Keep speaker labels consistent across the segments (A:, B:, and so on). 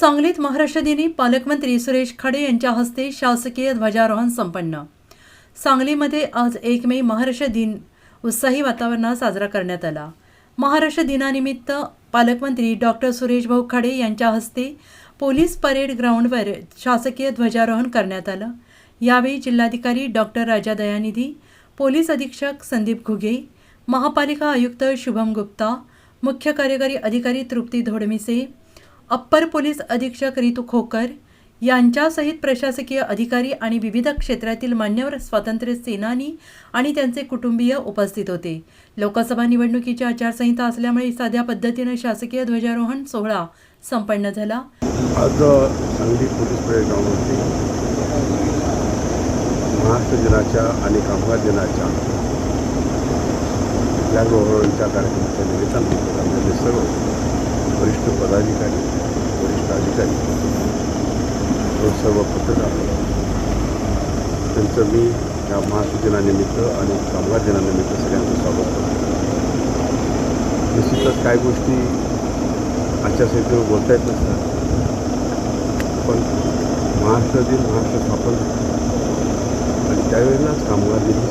A: सांगलीत महाराष्ट्र दिनी पालकमंत्री सुरेश खडे यांच्या हस्ते शासकीय ध्वजारोहण संपन्न. सांगलीमध्ये आज एक मे महाराष्ट्र दिन उत्साही वातावरणात साजरा करण्यात आला. महाराष्ट्र दिनानिमित्त पालकमंत्री डॉक्टर सुरेश भाऊ खडे यांच्या हस्ते पोलीस परेड ग्राउंडवर शासकीय ध्वजारोहण करण्यात आलं. यावेळी जिल्हाधिकारी डॉक्टर राजा दयानिधी पोलीस अधीक्षक संदीप घुगे महापालिका आयुक्त शुभम गुप्ता मुख्य कार्यकारी अधिकारी तृप्ती धोडमिसे अप्पर पोलीस अधीक्षक रितू खोकर यांच्यासहित प्रशासकीय अधिकारी आणि विविध क्षेत्रातील मान्यवर स्वातंत्र्य सेनानी आणि त्यांचे कुटुंबीय उपस्थित होते. लोकसभा निवडणुकीची आचारसंहिता असल्यामुळे साध्या पद्धतीने शासकीय ध्वजारोहण सोहळा संपन्न झाला.
B: आज सांगली पोलीस परेड महाराष्ट्र दिनाच्या आणि कामगार दिनाच्या फ्लॅग रोहरणच्या कार्यक्रमाच्या निमित्तानं सर्व पदाधिकारी वरिष्ठ अधिकारी व सर्व पत्रकार. त्यांचं मी या महासूचनानिमित्त आणि कामगार दिनानिमित्त सगळ्यांचं स्वागत करतो. निश्चितच काय गोष्टी आचारसंहितेवर बोलता येत नसतात. पण महाराष्ट्र दिन महाराष्ट्र स्थापन आणि त्यावेळेलाच कामगार दिन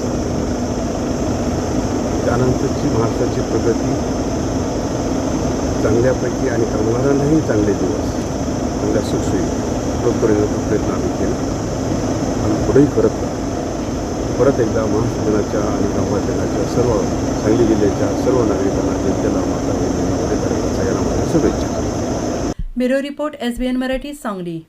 B: त्यानंतरची महाराष्ट्राची प्रगती चांगल्यापैकी आणि कामगारांनाही चांगले दिवस. चांगल्या सुखसोयी लोकपर्यंत प्रयत्न आम्ही केला. आणि पुढेही करत परत एकदा महाराष्ट्र आणि कामगार सर्व सांगली जिल्ह्याच्या सर्व नागरिकांना जनतेला माता सगळ्यांना माझ्या शुभेच्छा.
A: Bureau report S B N Marathi Sangli.